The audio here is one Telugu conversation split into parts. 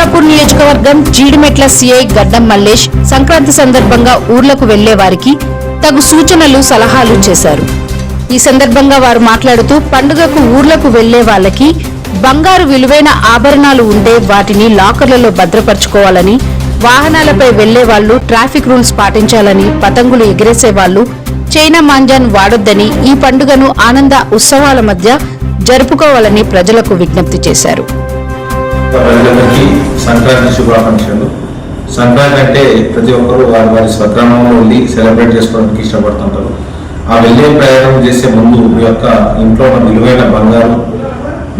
నియోజకవర్గం జీడిమెట్ల సిఐ గడ్డం మల్లేష్ సంక్రాంతి సందర్భంగా ఊర్లకు వెళ్ళే వారికి తగు సూచనలు సలహాలు చేశారు. ఈ సందర్భంగా వారు మాట్లాడుతూ పండుగకు ఊర్లకు వెళ్ళే వాళ్ళకి బంగారు విలువైన ఆభరణాలు ఉంటే వాటిని లాకర్లలో భద్రపరచుకోవాలని వాహనాలపై వెళ్ళే వాళ్ళు ట్రాఫిక్ రూల్స్ పాటించాలని పతంగులు ఎగిరేసే వాళ్ళు చైనా మాంజాన్ వాడొద్దని ఈ పండుగను ఆనంద ఉత్సవాల మధ్య జరుపుకోవాలని ప్రజలకు విజ్ఞప్తి చేశారు. ప్రజలందరికీ సంక్రాంతి శుభాకాంక్షలు. సంక్రాంతి అంటే ప్రతి ఒక్కరూ వారి వారి స్వగ్రామంలో వెళ్ళి సెలబ్రేట్ చేసుకోవడానికి ఇష్టపడుతుంటారు. ఆ వెళ్ళే ప్రయాణం చేసే ముందు మీ యొక్క ఇంట్లో ఉన్న విలువైన బంగారం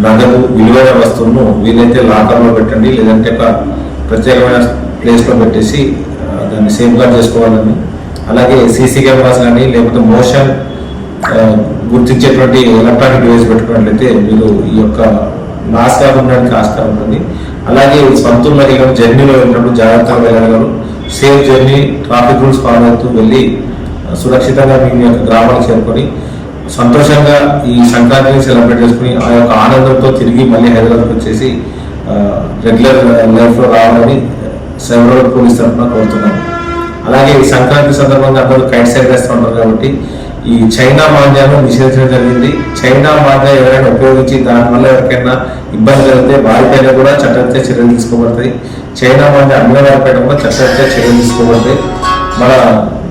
నగదు విలువైన వస్తువును వీలైతే లాకర్లో పెట్టండి లేదంటే ఒక ప్రత్యేకమైన ప్లేస్లో పెట్టేసి దాన్ని సేఫ్గా చేసుకోవాలని అలాగే సీసీ కెమెరాస్ కానీ లేకపోతే మోషన్ గుర్తించేటువంటి ఎలక్ట్రానిక్ డివైస్ పెట్టుకున్నట్లయితే మీరు ఈ యొక్క లాస్ కాకుండా ఆస్కారం ఉంటుంది అలాగే సొంతూరులో వెళ్ళిన జర్నీలో వెళ్ళినప్పుడు జాగ్రత్తగా వెళ్ళగలరు safe journey traffic rules follow అవుతూ వెళ్ళి సురక్షితంగా మీ యొక్క గ్రామానికి చేరుకొని సంతోషంగా ఈ సంక్రాంతిని సెలబ్రేట్ చేసుకుని ఆ యొక్క ఆనందంతో తిరిగి మళ్ళీ హైదరాబాద్కి వచ్చేసి రెగ్యులర్ లైఫ్లో రావాలని సెవెరల్ పోలీస్ తరఫున కోరుతున్నాను. అలాగే ఈ సంక్రాంతి సందర్భంగా అందరూ కైట్ సైడ్ వేస్తూ ఉంటారు కాబట్టి ఈ చైనా మాంజాను నిషేధించడం జరిగింది. చైనా మాంజా ఎవరైనా ఉపయోగించి దానివల్ల ఎవరికైనా ఇబ్బంది కలిగితే వారిపైన కూడా చట్టరీత్యా చర్యలు తీసుకోబడతాయి. చైనా మాంజా అమ్మిన వారిపైన కూడా చట్టరీత్యా చర్యలు తీసుకోబడతాయి. మన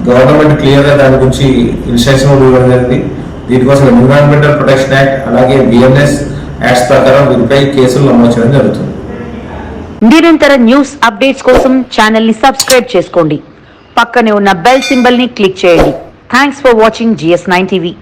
గవర్నమెంట్ క్లియర్గా దాని గురించి ఇన్స్ట్రక్షన్ కూడా ఇవ్వడం జరిగింది. దీనికోసం ఎన్విరాన్మెంటల్ ప్రొటెక్షన్ యాక్ట్ అలాగే బిఎన్ఎస్ యాక్ట్స్ ప్రకారం వీరిపై కేసులు నమోదు చేయడం జరుగుతుంది. నిరంతర న్యూస్ అప్డేట్స్ కోసం ఛానల్ని సబ్స్క్రైబ్ చేసుకోండి. పక్కనే ఉన్న బెల్ సింబల్ని క్లిక్ చేయండి. Thanks for watching GS9 TV.